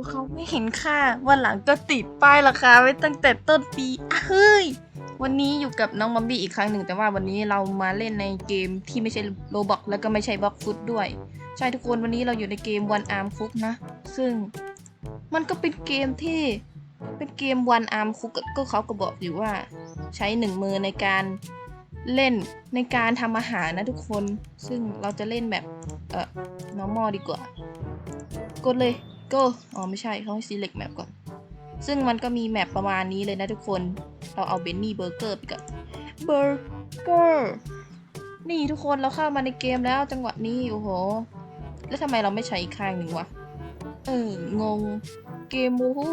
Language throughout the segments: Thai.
วเขาไม่เห็นค่า วันหลังก็ติดป้ายราคาไว้ตั้งแต่ต้นปีอะเฮ้ย วันนี้อยู่กับน้องมัมบี้อีกครั้งหนึ่ง แต่ว่าวันนี้เรามาเล่นในเกมที่ไม่ใช่โรบอกแล้วก็ไม่ใช่บล็อกฟุตด้วย ใช่ทุกคนวันนี้เราอยู่ในเกม One Arm Cook นะ ซึ่งมันก็เป็นเกมที่เป็นเกม One Arm Cook ก็ก็เขาก็บอกอยู่ว่า ใช้หนึ่งมือในการเล่นในการทำอาหารนะทุกคน ซึ่งเราจะเล่นแบบ เอ่อ normal ดีกว่า กดเลย go อ๋อไม่ใช่เขาให้ select map ก่อน ซึ่งมันก็มีแมปประมาณนี้เลยนะทุกคน เราเอาเบนนี่เบอร์เกอร์ไปก่อนเบอร์เกอร์นี่ทุกคนเราเข้ามาในเกมแล้วจังหวะนี้โอ้โห แล้วทำไมเราไม่ใช้อีกข้างหนึ่งวะ เอองงเกมมูฮู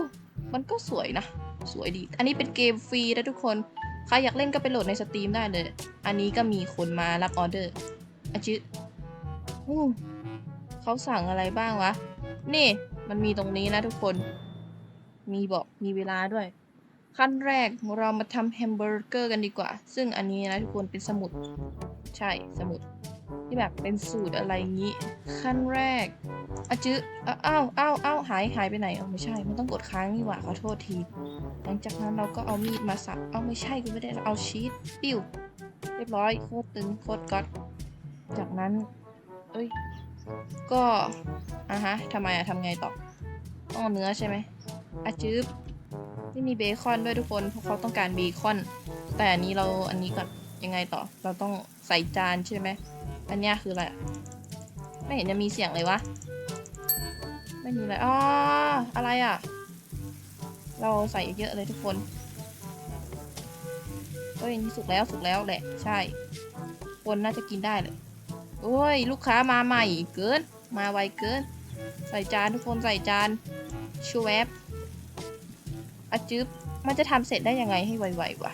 มันก็สวยนะ สวยดี อันนี้เป็นเกมฟรีนะทุกคน ใครอยากเล่นก็ไปโหลดในสตรีมได้เลย อันนี้ก็มีคนมารับออเดอร์อาจิอู้เขาสั่งอะไรบ้างวะ นี่ มันมีตรงนี้นะทุกคน มีบอกมีเวลาด้วย ขั้นแรกเรามาทำแฮมเบอร์เกอร์กันดีกว่า ซึ่งอันนี้นะทุกคนเป็นสมุด ใช่สมุด ที่แบบเป็นสูตรอะไรงี้ ขั้นแรกอะจื้ออ้าวอ้าวอ้าวหายหายไปไหนเอาไม่ใช่ มันต้องกดค้างนี่หว่าขอโทษที หลังจากนั้นเราก็เอามีดมาสับเอาไม่ใช่กูไม่ได้เอาชีสปิ้ว เรียบร้อยโคตรตึงโคตรก๊อตจากนั้น เอ้ย ก็อะฮะทำไมอะทำไงต่อต้องเอาเนื้อใช่ไหมอะจืบนี่มีเบคอนด้วยทุกคนเพราะเขาต้องการเบคอน แต่อันนี้เราอันนี้ก่อนยังไงต่อ เราต้องใส่จานใช่ไหมอันนี้คืออะไรไม่เห็นจะมีเสียงเลยวะไม่มีอะไรอ๋ออะไรอะ เราใส่เยอะเลยทุกคนเฮ้ยนี่สุกแล้วสุกแล้วแหละ ใช่ คนน่าจะกินได้เลย โอ้ย ลูกค้ามาใหม่เกิน มาไวเกิน ใส่จานทุกคนใส่จานชูแวบอะจึบมันจะทำเสร็จได้ยังไงให้ไวๆวะ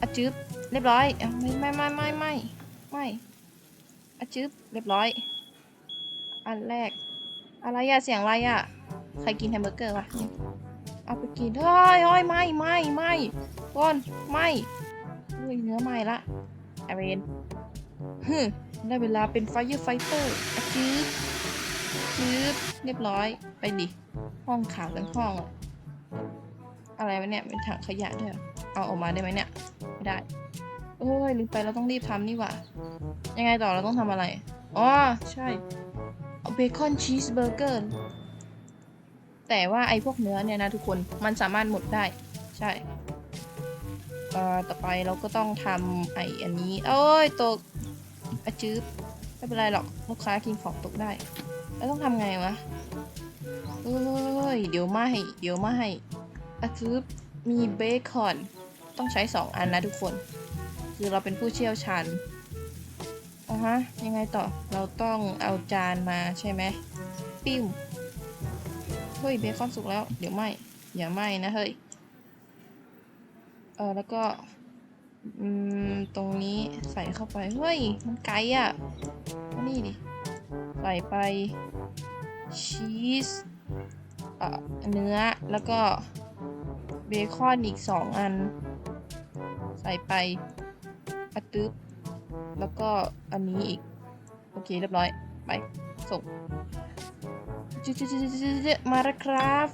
อะจึบเรียบร้อยไม่ไม่ไม่ไม่ไม่ไม่อะจึบเรียบร้อย อันแรก อะไรอะเสียงอะไรอะใครกินแฮมเบอร์เกอร์วะเอาไปกินเฮ้ยเฮ้ยไม่ไม่ไม่ก้อนไม่เฮ้ยเนื้อไม้ละอเวน ฮึได้เวลาเป็นไฟเ r อร์ไฟเตอร์จื๊ดจื๊ดเรียบร้อย ไปดิ ห้องขาวทั้งห้องอะอะไรวะเนี่ย เป็นถังขยะด้วยเอาออกมาได้ไหมเนี่ย ไม่ได้โอ้ยลืมไปเราต้องรีบทำนี่หว่า ยังไงต่อเราต้องทำอะไร อ๋อ ใช่เอาเบคอนชีสเบอร์เกอร์ แต่ว่าไอ้พวกเนื้อเนี่ยนะทุกคน มันสามารถหมดได้ ใช่ต่อไปเราก็ต้องทำไอ้อันนี้ โอ้ยตก อะจืบไม่เป็นไรหรอกลูกค้ากินของตกได้ แล้วต้องทำไงวะเอ้ย เดี๋ยวไม่เดี๋ยวไม่อะจืบมีเบคอน ต้องใช้สองอันนะทุกคน คือเราเป็นผู้เชี่ยวชาญอะฮะ ยังไงต่อ เราต้องเอาจานมาใช่ไหม ปิ้วเฮ้ย เบคอนสุกแล้ว เดี๋ยวไหมอย่าไหมนะเฮ้ย เออแล้วก็ อืม ตรงนี้ใส่เข้าไป เฮ้ย มันไกลอะ นี่ดิ ใส่ไปชีสเนื้อแล้วก็เบคอนอีกสองอัน ใส่ไปอะตึ๊บแล้วก็อันนี้อีก โอเค เรียบร้อย ไป ส่งมาแล้วครับ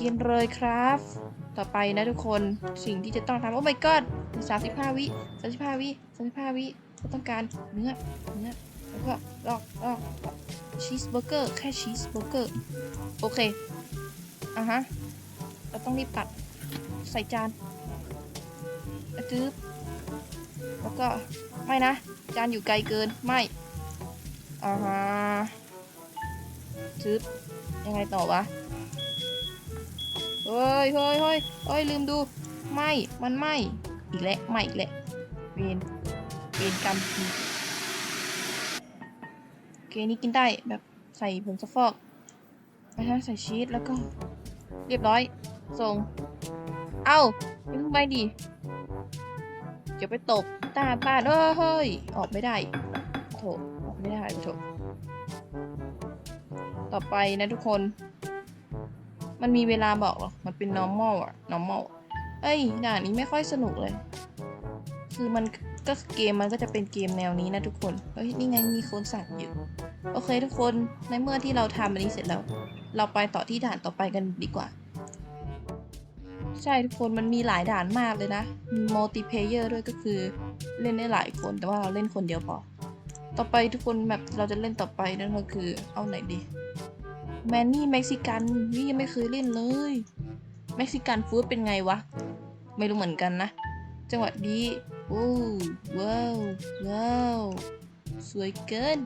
กินเลยครับ ต่อไปนะทุกคนสิ่งที่จะต้องทำโอ้ my god สามสิบห้าวิสามสิบห้าวิสามสิบห้าวิเราต้องการเนื้อเนื้อแล้วก็ลอกลอกชีสเบอร์เกอร์แค่ชีสเบอร์เกอร์โอเคอะฮะเราต้องรีบตัดใส่จานจึ๊บแล้วก็ไม่นะ จานอยู่ไกลเกินไม่อ่าฮะจึ๊บยังไงต่อวะ เฮ้ยเฮ้ยเฮ้ยเฮ้ยลืมดูไม่มันไม่อีกแล้วไม่อีกแล้วเวนเวนกรรมทีโอเคนี่กินได้แบบใส่ผงซักฟอกนะฮะใส่ชีสแล้วก็เรียบร้อยส่ง เอ้ายิงไปดิเดี๋ยวไปตกตาบ้านเฮ้ยออกไม่ได้โถออกไม่ได้โถต่อไปนะทุกคน มันมีเวลาบอกหรอ มันเป็น normal อะ normal เอ้ยด่านนี้ไม่ค่อยสนุกเลย คือมันก็เกมมันก็จะเป็นเกมแนวนี้นะทุกคน เฮ้ย นี่ไงมีคนสั่งอยู่ โอเคทุกคน ในเมื่อที่เราทำอันนี้เสร็จแล้ว เราไปต่อที่ด่านต่อไปกันดีกว่า ใช่ทุกคน มันมีหลายด่านมากเลยนะ มีมัลติเพเยอร์ด้วยก็คือเล่นได้หลายคน แต่ว่าเราเล่นคนเดียวพอ ต่อไปทุกคนแบบเราจะเล่นต่อไปนั่นก็คือ เอาไหนดี แมนนี่เม็กซิกันนี่ยังไม่เคยเล่นเลยเม็กซิกันฟู้ดเป็นไงวะ ไม่รู้เหมือนกันนะ จังหวะดีโอ้ว้าวว้าวสวยเกิน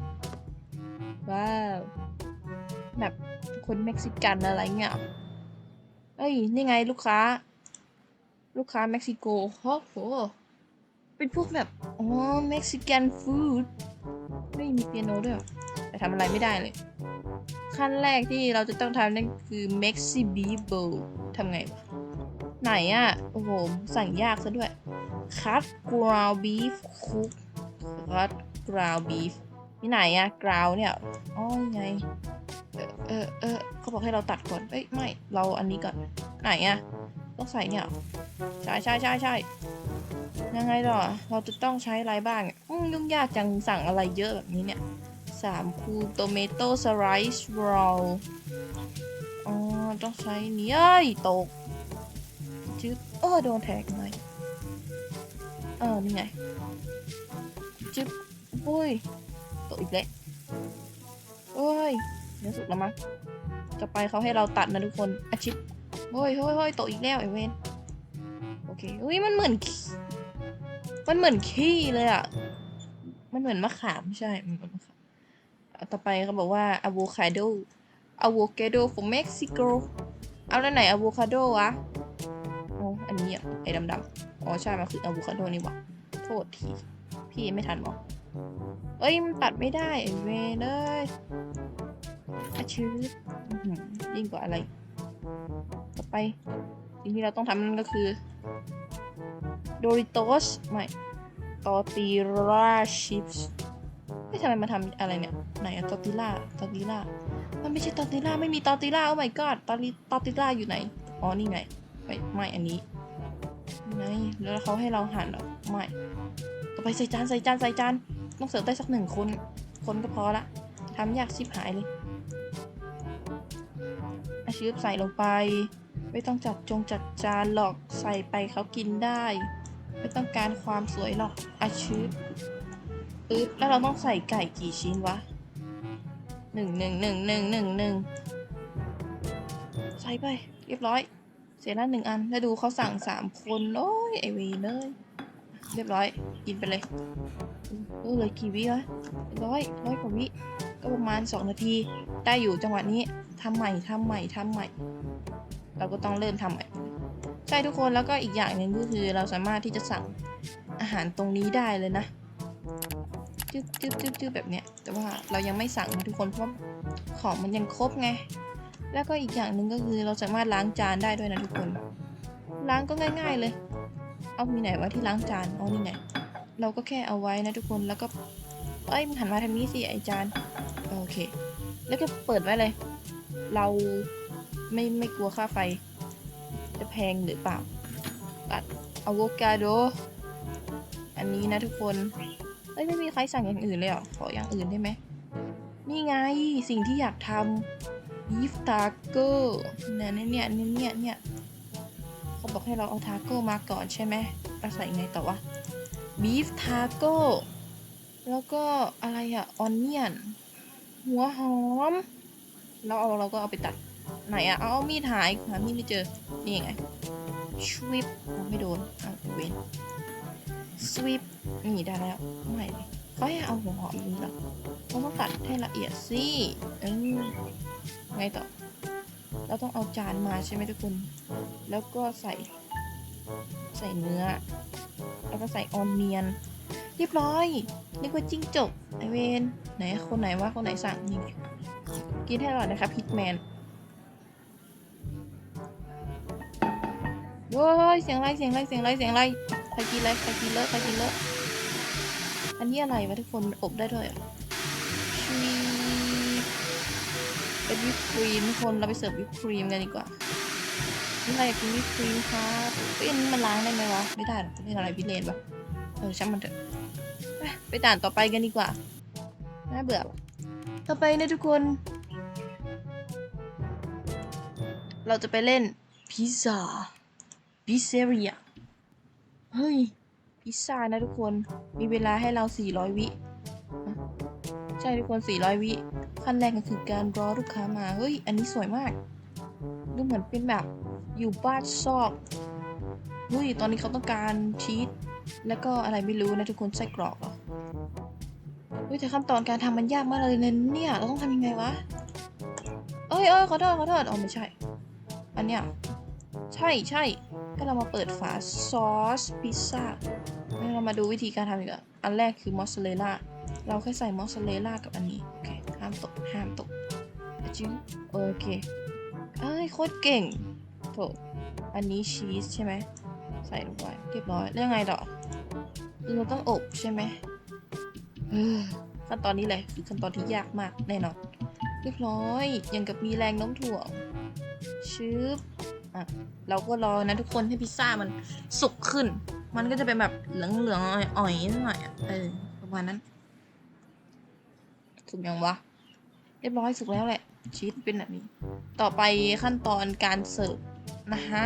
ว้าวแบบคนเม็กซิกันอะไรเงี้ยเอ้ย นี่ไงลูกค้า ลูกค้าเม็กซิโกโอ้โหเป็นพวกแบบ อ๋อเม็กซิกันฟู้ดไม่มีเปียโนด้วยแต่ทำอะไรไม่ได้เลย ขั้นแรกที่เราจะต้องทำนั่นคือเม็กซิบีโบทำไงวะไหนอะโอ้โห สั่งยากซะด้วยคัตกราวบีฟคุกคัตกราวบีฟนี่ไหนอะกราวเนี่ยอ๋อไง เออเออเออเขาบอกให้เราตัดก่อน เอ้ย ไม่ เราอันนี้ก่อน ไหนอะต้องใส่เนี่ย ใช่ใช่ใช่ใช่ยังไงต่อเราจะต้องใช้อะไรบ้างอืมยุ่งยากจังสั่งอะไรเยอะแบบนี้เนี่ย สามคูโตเมโตสไลซ์โรลอ๋อ ต้องใช้นี้เอ้ย ตกจึ๊บโอ้โดนแทงหน่อยเออ นี่ไง จึ๊บอุ้ย ตกอีกแล้วโอ้ยเดี๋ยวสุกแล้วมั้งจะไปเขาให้เราตัดนะทุกคนอาชิปโอ้ยโอ้ยโอ้ยตกอีกแล้วไอเวนโอเคอุ้ยมันเหมือน มันเหมือนขี้เลยอะ มันเหมือนมะขามใช่ มันเหมือนมะขาม ต่อไปเขาบอกว่า avocado avocado from Mexico เอาแล้วไหน avocado วะอ๋ออันนี้อะไอ้ดำๆอ๋อใช่มันคือ avocado นี่หว่าโทษที พี่ไม่ทันบอกเอ้ยมันตัดไม่ได้ไอเวเอ้ยอาชื้อยิ่งกว่าอะไร ต่อไปสิ่งที่เราต้องทำนั่นก็คือ Doritos ไม่ตอติราชิพส์ ไม่ทำไมมาทำอะไรเนี่ย ไหนอะตอติล่าตอติล่ามันไม่ใช่ตอติล่าไม่มีตอติล่าโอ้ my god ตอติตอติล่าอยู่ไหน อ๋อ นี่ไง ไม่ไม่อันนี้นี่ไงแล้วเขาให้เราหั่นหรอไม่ต่อไปใส่จานใส่จานใส่จานต้องเสิร์ฟได้สักหนึ่งคน คนก็พอละทำยากชิบหายเลยอาชีพใส่ลงไป ไม่ต้องจัดจงจัดจานหรอกใส่ไปเขากินได้ ไม่ต้องการความสวยหรอกอาชีพ ปึ๊บแล้วเราต้องใส่ไก่กี่ชิ้นวะหนึ่งหนึ่งหนึ่งหนึ่งหนึ่งหนึ่งใส่ไป เรียบร้อย เสร็จแล้วหนึ่งอันแล้วดูเขาสั่งสามคนโอ้ยไอวีเลยเรียบร้อย กินไปเลยเออเลยกี่วิวะร้อยร้อยกว่าวิก็ประมาณสองนาที ได้อยู่จังหวะนี้ทำใหม่ทำใหม่ทำใหม่ เราก็ต้องเริ่มทำใหม่ใช่ทุกคนแล้วก็อีกอย่างหนึ่งก็คือเราสามารถที่จะสั่งอาหารตรงนี้ได้เลยนะ จึ๊บจึ๊บจึ๊บจึ๊บแบบเนี้ย แต่ว่าเรายังไม่สั่งนะทุกคนเพราะของมันยังครบไง แล้วก็อีกอย่างหนึ่งก็คือเราสามารถล้างจานได้ด้วยนะทุกคน ล้างก็ง่าย ๆเลย เอามีไหนวะที่ล้างจานอ๋อนี่ไงเราก็แค่เอาไว้นะทุกคนแล้วก็เอ้ยมันหันมาทางนี้สิไอจานโอเค แล้วก็เปิดไว้เลย เราไม่ไม่กลัวค่าไฟ จะแพงหรือเปล่าตัดอะโวคาโด อันนี้นะทุกคน เอ้ยไม่มีใครสั่งอย่างอื่นเลยเหรอขออย่างอื่นได้ไหมนี่ไงสิ่งที่อยากทำบีฟทาโก้เนี่ยเนี่ยเนี่ยเนี่ยเนี่ยเขาบอกให้เราเอาทาโก้มาก่อนใช่ไหมเราใส่ไงต่อวะบีฟทาโก้แล้วก็อะไรอะออนเนียน หัวหอม เราเอาเราก็เอาไปตัด ไหนอะเอามีดหายหามีดไม่เจอ นี่ไง ชวิปไม่โดนเอาเว้นสวิป นี่ได้แล้วไม่เลยเขาให้เอาหัวหอมนี้เหรอเราต้องตัดให้ละเอียดสิเออไงต่อ เราต้องเอาจานมาใช่ไหมทุกคน แล้วก็ใส่ ใส่เนื้อ แล้วก็ใส่ออนเนียน เรียบร้อยนึกว่าจิ้งจกไอเวนไหนคนไหนวะคนไหนสั่งนี่กินให้อร่อยนะครับพิทแมนโว้ยเสียงไรเสียงไรเสียงไรเสียงไรใครกินไรใครกินเลอะใครกินเลอะ อันนี้อะไรวะทุกคนอบได้ด้วยอะชีเป็นวิปครีมทุกคนเราไปเสิร์ฟวิปครีมกันดีกว่านี่ใครอยากกินวิปครีมครับเอ้นมันล้างได้ไหมวะ ไม่ได้หรอกเป็นอะไรพิเรนปะเออช่างมันเถอะไปด่านต่อไปกันดีกว่า น่าเบื่อต่อไปนะทุกคน เราจะไปเล่นพิซซ่าพิซเซเรีย เฮ้ย พิซซ่านะทุกคน มีเวลาให้เรา 400 วิ ใช่ทุกคน 400 วิ ขั้นแรกก็คือการรอลูกค้ามา เฮ้ย อันนี้สวยมาก ดูเหมือนเป็นแบบอยู่บ้านซอกเฮ้ย ตอนนี้เขาต้องการชีส แล้วก็อะไรไม่รู้นะทุกคน ไส้กรอกเหรอ เฮ้ยแต่ขั้นตอนการทำมันยากมากเลยนะเนี่ย เราต้องทำยังไงวะ เอ้ยเอ้ยขอโทษขอโทษอ๋อไม่ใช่ อันเนี้ย ช่ใช่ให้เรามาเปิดฝาซอสพิซซ่าให้เรามาดูวิธีการทำอีกอะอันแรกคือมอสซาเรลล่า เราแค่ใส่มอสซาเรลล่ากับอันนี้ โอเค ห้ามตก ห้ามตกอะจิ้วโอเค เอ้ย โคตรเก่งโถอันนี้ชีสใช่ไหม ใส่ลงไปเรียบร้อย แล้วยังไงต่อเราต้องอบใช่ไหมขั้นตอนนี้เลยคือขั้นตอนที่ยากมากแน่นอน เรียบร้อย อยังกับมีแรงโน้มถ่วงชึบ อะเราก็รอนะทุกคนให้พิซซ่ามันสุกขึ้น มันก็จะเป็นแบบเหลืองๆอ่อยๆหน่อยอะเออประมาณนั้น สุกยังวะเรียบร้อยสุกแล้วแหละชีสเป็นแบบนี้ ต่อไปขั้นตอนการเสิร์ฟนะฮะ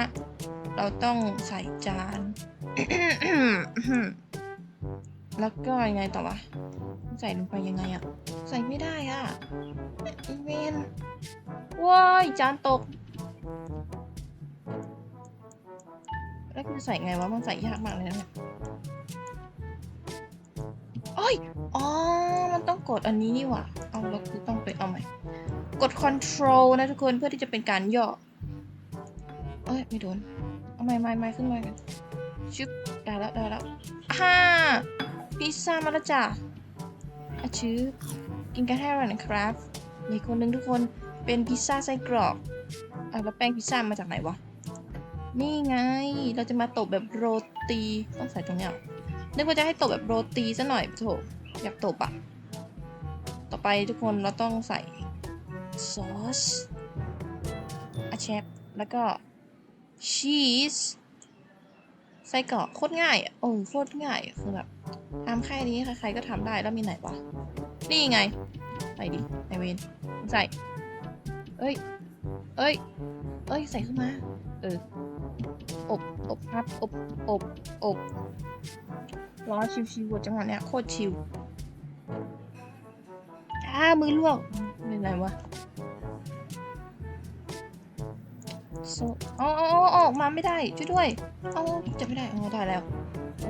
เราต้องใส่จาน แล้วก็ยังไงต่อวะ ใส่ลงไปยังไงอะใส่ไม่ได้อะอีเวนว้ายจานตก แล้วกูจะใส่ไงวะมันใส่ยากมากเลยนะเนี่ยโอ้ยอ๋อ มันต้องกดอันนี้นี่หว่าเอาเราคือต้องไปเอาใหม่ กด control นะทุกคนเพื่อที่จะเป็นการย่อเอ้ย ไม่โดน เอาใหม่ใหม่ใหม่ขึ้นมากันชึบได้แล้วได้แล้วฮ่าพิซซ่ามาแล้วจ้ะอาชืบกินกันให้อร่อยนะครับมีคนหนึ่งทุกคนเป็นพิซซ่าไส้กรอกอะแล้วแป้งพิซซ่ามาจากไหนวะ นี่ไง เราจะมาตบแบบโรตี ต้องใส่ตรงเนี้ยเหรอนึกว่าจะให้ตบแบบโรตีซะหน่อยโถอยากตบอะต่อไปทุกคนเราต้องใส่ซอสอาเชฟแล้วก็ชีสไส้กรอกโคตรง่ายอ่โอ้โคตรง่ายคือแบบทำแค่นี้ใครๆก็ทำได้แล้วมีไหนวะนี่ไงใส่ดิไอเวนใส่เอ้ย เอ้ย เอ้ย ใส่ขึ้นมา เออ อบ อบครับ อบ อบ อบร้อนชิวๆจังหวะเนี้ยโคตรชิวอ้ามือลวกเป็นไรวะโซอ๋ออ๋ออกมาไม่ได้ ช่วยด้วยเอาจะไม่ได้อ๋อได้แล้ว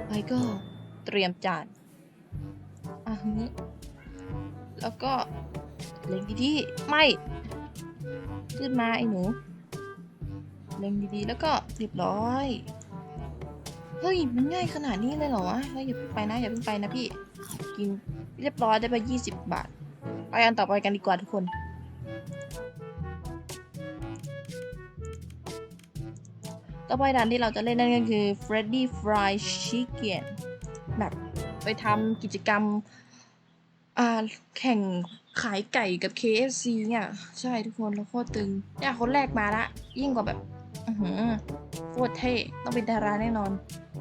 ไปก็เตรียมจานอะนี้แล้วก็เล็งดีๆไม่ ขึ้นมาไอ้หนู เล็งดีๆ แล้วก็เรียบร้อย เฮ้ย มันง่ายขนาดนี้เลยเหรอวะเฮ้ยอย่าเพิ่งไปนะ อย่าเพิ่งไปนะพี่ กินเรียบร้อยได้ไปยี่สิบบาท ไปอันต่อไปกันดีกว่าทุกคนต่อไปด่านที่เราจะเล่นนั่นก็คือ Freddy Fried Chicken แบบไปทำกิจกรรมแข่งขายไก่กับ KFC เนี่ย ใช่ทุกคนแล้วโคตรตึงเนี่ยคนแรกมาละ ยิ่งกว่าแบบ อือหือโคตรเท่ต้องเป็นดาราแน่นอน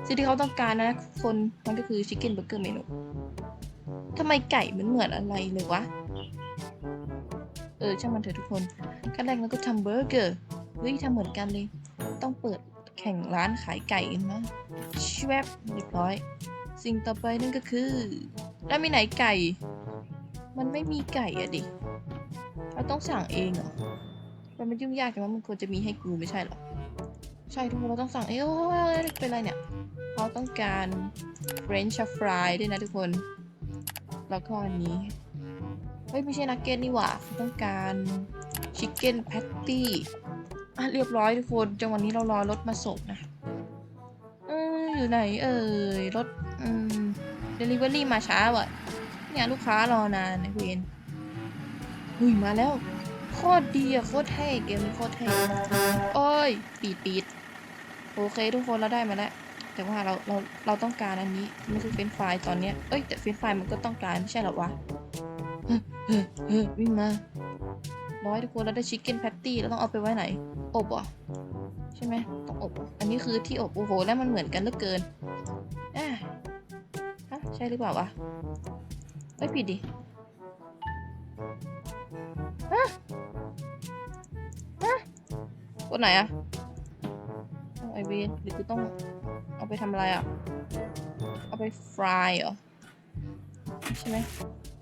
สิ่งที่เขาต้องการนะคนมันก็คือ Chicken Burger Menu ทำไมไก่มันเหมือนอะไรเลยวะ เออ ช่างมันเถอะทุกคนขั้นแรกเราก็ทำเบอร์เกอร์ เฮ้ยทำเหมือนกันเลย ต้องเปิดแข่งร้านขายไก่กันนะชวบเรียบร้อย สิ่งต่อไปนั่นก็คือ แล้วมีไหนไก่ มันไม่มีไก่อะดิ เราต้องสั่งเองเหรอ มันไม่ยุ่งยากแต่ว่ามันควรจะมีให้กูไม่ใช่หรอ ใช่ทุกคนเราต้องสั่ง เอ้ยเป็นไรเนี่ยเขาต้องการ French fry ด้วยนะทุกคน แล้วก็อันนี้ เฮ้ย ไม่ใช่นักเก็ตนี่หว่าเขาต้องการ Chicken Patty อะเรียบร้อยทุกคนจังหวะนี้เรารอรถมาส่งนะเอออยู่ไหนเอ่ยรถอืมเดลิเวอรี่มาช้าว่ะเนี่ยลูกค้ารอนานนะเวนหุยมาแล้ว โคตรดีอะโคตรเท่เกมนี้โคตรเท่โอ้ยปีดปีดโอเคทุกคนเราได้มาแล้วแต่ว่าเราเราเราต้องการอันนี้มันคือเฟรนช์ฟตอนเนี้ยเอ้ยแต่เฟรนช์ฟมันก็ต้องการไม่ใช่หรอวะเฮ้ยเฮ้ยเฮ้ยวิ่งมาร้อยทุกคนเราได้ชิคเก้นแพตตี้เราต้องเอาไปไว้ไหน อบอะใช่ไหมต้องอบออันนี้คือที่อบโอ้โหแล้วมันเหมือนกันเหลือเกินอะฮะใช่หรือเปล่าวะเอ้ยผิดดิ ฮะฮะกดไหนอะเอาไอเวนหรือกูต้องเอาไปทำอะไรอะเอาไปฟรายเหรอ ใช่ไหม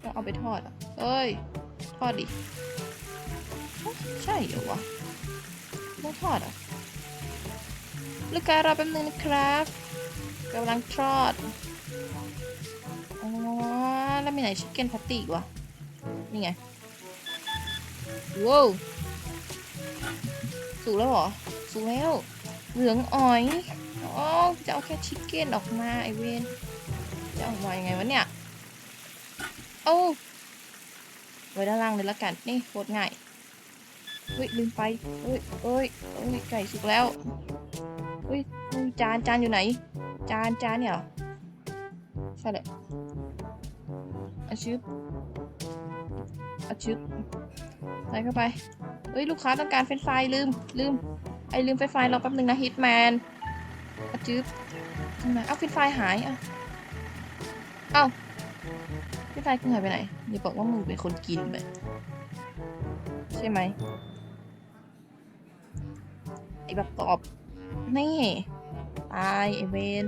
ต้องเอาไปทอดอะเอ้ย ทอดดิ ใช่เหรอวะต้องทอดหรอะลูกค้ารอแป๊บนึงนะครับกำลังทอดอ๋อแล้วมีไหนชิคเก้นพัตติอีกวะนี่ไง ว้าวสุกแล้วเหรอ สุกแล้ว เหลืองอ่อยอ๋อจะเอาแค่ชิคเก้นออกมาไอเวนจะออกมายังไงวะเนี่ยเอ้ไว้ด้านล่างเลยละกัน นี่โคตรง่าย เฮ้ยลืมไปเฮ้ยเฮ้ยเฮ้ยไก่สุกแล้วเฮ้ยจานจานอยู่ไหน จานจานเนี่ยเหรอใช่แหละอาชึบ อาชึบใส่เข้าไปเฮ้ยลูกค้าต้องการเฟรนฟรายลืมลืมไอ้ลืมเฟรนช์ฟรายรอแป๊บนึงนะฮิตแมนอาชึบทำไมเอาเฟรนฟรายหายอะเอ้าเฟรนฟรายกูหายไปไหนอย่าบอกว่ามึงเป็นคนกินไปใช่ไหมไอ้แบบตอบนี่ตายไอเวน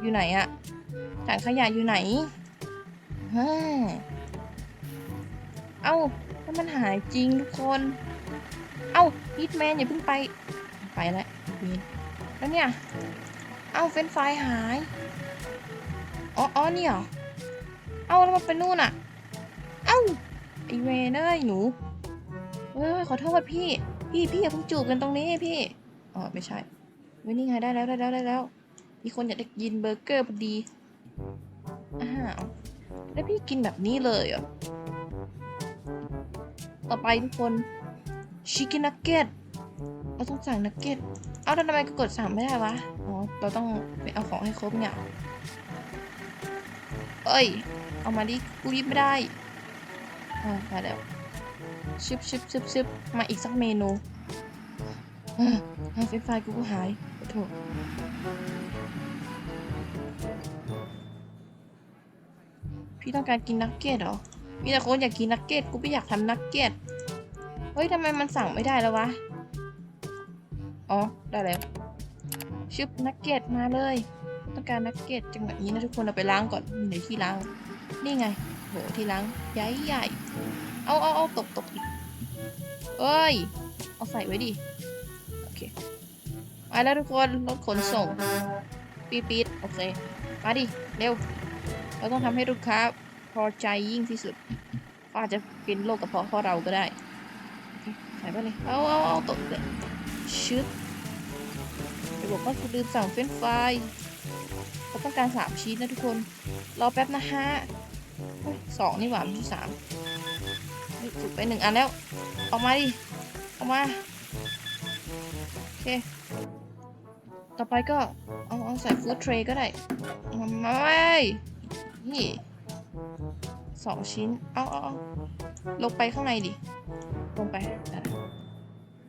อยู่ไหนอะถังขยะอยู่ไหนฮ่า เอ้าถ้ามันหายจริงทุกคน เอ้าฮิตแมนอย่าเพิ่งไป ไปแล้วเวนแล้วเนี่ย เอ้าเฟนช์ฟหาย อ๋ออ๋อนี่เหรอ เอ้าแล้วมันเป็นนู่นอะเอ้าไอเวนเอ้ยหนูเอ้ยขอโทษพี่ พี่พี่อย่าเพิ่งจูบกันตรงนี้พี่ อ๋อไม่ใช่เว้ยนี่ไงได้แล้วได้แล้วได้แล้ว มีคนอยากได้กินเบอร์เกอร์พอดีอ้าวแล้วพี่กินแบบนี้เลยเหรอ ต่อไปทุกคนชิคกี้นักเก็ตเราต้องสั่งนักเก็ต เอาแล้วทำไมก็กดสั่งไม่ได้วะ อ๋อ เราต้องไปเอาของให้ครบเนี่ยเอ้ย เอามาดิ กูยิบไม่ได้ อ่าได้แล้วชิบชิบชิบชิบมาอีกสักเมนูอ่าอ่าเฟรนช์ฟายกูก็หายโทษพี่ต้องการกินนักเก็ตเหรอ มีแต่คนอยากกินนักเก็ตกูไม่อยากทำนักเก็ตเฮ้ยทำไมมันสั่งไม่ได้แล้ววะ อ๋อ ได้แล้วชึบนักเก็ตมาเลย ต้องการนักเก็ตจังแบบนี้นะทุกคนเอาไปล้างก่อนมีไหนที่ล้าง นี่ไงโหที่ล้างใหญ่ใหญ่เอาเอาเอาตกตกอีกเอ้ย เอาใส่ไว้ดิโอเคมาแล้วทุกคนรถขนส่งปีดปีดโอเค มาดิ เร็ว เราต้องทำให้ลูกค้า พอใจยิ่งที่สุดอาจจะเป็นโรคกระเพาะเพราะเราก็ได้ใส่ไปเลย เอาเอาเอาตกเลยชึบไปบอกว่าคุณลืมสั่งเฟรนฟรายเขาต้องการสามชิ้นนะทุกคน รอแป๊บนะฮะสองนี่หว่าไม่ใช่สามเฮ้ยจุดไปหนึ่งอันแล้ว ออกมาดิ ออกมา โอเค ต่อไปก็ เอาเอาใส่ฟู้ดเทรย์ก็ได้มาไม่นี่ สองชิ้น เอาเอาเอาลงไปข้างในดิ ลงไป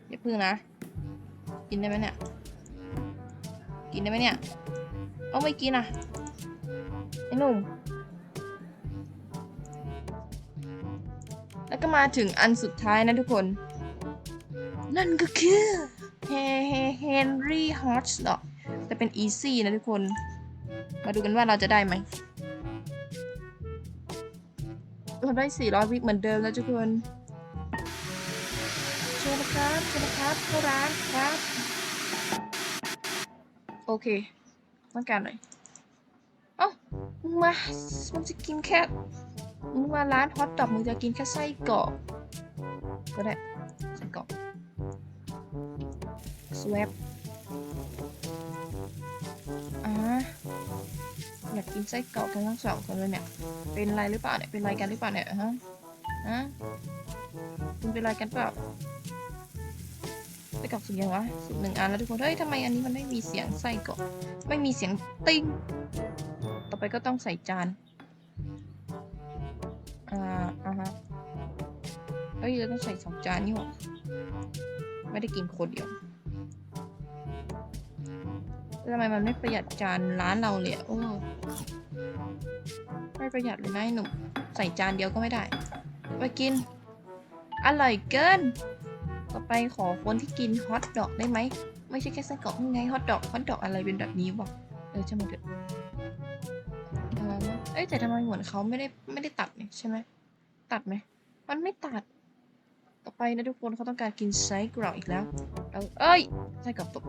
อย่าพึ่งนะ กินได้ไหมเนี่ย กินได้ไหมเนี่ย เอาไม่กินอะ ไอ้หนุ่ม แล้วก็มาถึงอันสุดท้ายนะทุกคน นั่นก็คือเฮเฮเฮนรี่ฮอตส์ดอกแต่เป็นอีซี่นะทุกคน มาดูกันว่าเราจะได้ไหม เราได้ 400 วิเหมือนเดิมแล้วทุกคนเชิญนะครับเชิญนะครับเข้าร้านครับ โอเค ต้องการหน่อย เอ้ามึงมา มึงจะกินแค่ มึงมาร้านฮอตดอกมึงจะกินแค่ไส้กรอก ก็ได้ไส้กรอกสวปอ่า อยากกินไส้กรอกกันทั้งสองคนเลยเนี่ย เป็นไรหรือเปล่าเนี่ย เป็นไรกันหรือเปล่าเนี่ยฮะ ฮะคุณเป็นไรกันเปล่าไส้กรอกสุกยังวะสุกหนึ่งอันแล้วทุกคน เฮ้ยทำไมอันนี้มันไม่มีเสียงไส้กรอก ไม่มีเสียงติ้ง ต่อไปก็ต้องใส่จาน อ่า อ่าฮะ เฮ้ยเราต้องใส่สองจานนี่หว่าไม่ได้กินคนเดียวแล้ว ทำไมมันไม่ประหยัดจานร้านเราเลยโอ้ไม่ประหยัดเลยนะหนุ่มใส่จานเดียวก็ไม่ได้ไปกิน อร่อยเกิน ต่อไปขอคนที่กินฮอทดอกได้ไหม ไม่ใช่แค่ไส้กรอกไงฮอทดอกฮอทดอกอะไรเป็นแบบนี้วะเออใช่ไหมนเถอะเออเอ้ยแต่ทำไมเหมือนเขาไม่ได้ไม่ได้ตัดเนี่ยใช่ไหมตัดไหมมันไม่ตัด ต่อไปนะทุกคนเขาต้องการกินไส้กรอกอีกแล้วเอาเอ้ยไส้กรอกตก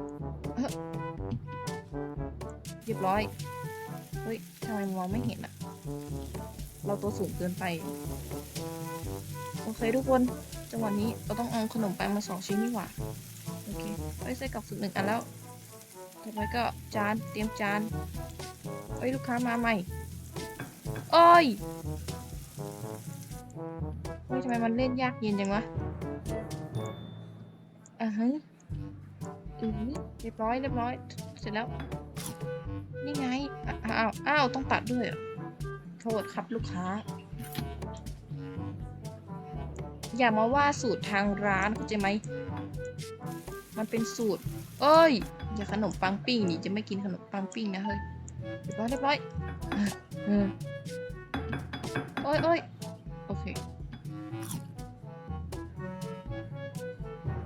เรียบร้อย เฮ้ยทำไมมองไม่เห็นอะเราตัวสูงเกินไป โอเคทุกคน จังหวะนี้เราต้องเอาขนมปังมาสองชิ้นนี่หว่า โอเคเอ้ยไส้กรอกสุดหนึ่งอันแล้วต่อไปก็จาน เตรียมจานเอ้ยลูกค้ามาใหม่โอ้ยเฮ้ยทำไมมันเล่นยากเย็นจังวะอะฮะอือเรียบร้อยเรียบร้อย เสร็จแล้ว นี่ไง อ้าวอ้าวต้องตัดด้วยโทษครับลูกค้า อย่ามาว่าสูตรทางร้านเข้าใจไหม มันเป็นสูตร เอ้ย อย่าขนมปังปิ้งนี่จะไม่กินขนมปังปิ้งนะเฮ้ยเรียบร้อยเรียบร้อยเออโอ้ยโอ้ยโอเค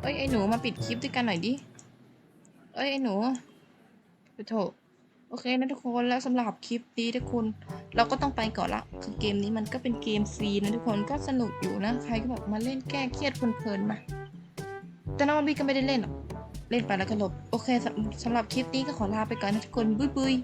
เอ้ยไอ้หนูมาปิดคลิปด้วยกันหน่อยดิ เอ้ยไอ้หนูไปโถ โอเคนะทุกคนแล้วสำหรับคลิปนี้ทุกคนเราก็ต้องไปก่อนละคือเกมนี้มันก็เป็นเกมฟรีนะทุกคนก็สนุกอยู่นะใครก็แบบมาเล่นแก้เครียดเพลินๆมาแต่น้องบีก็ไม่ได้เล่นหรอกเล่นไปแล้วก็หลบโอเคสำสำหรับคลิปนี้ก็ขอลาไปก่อนนะทุกคนบุยบุย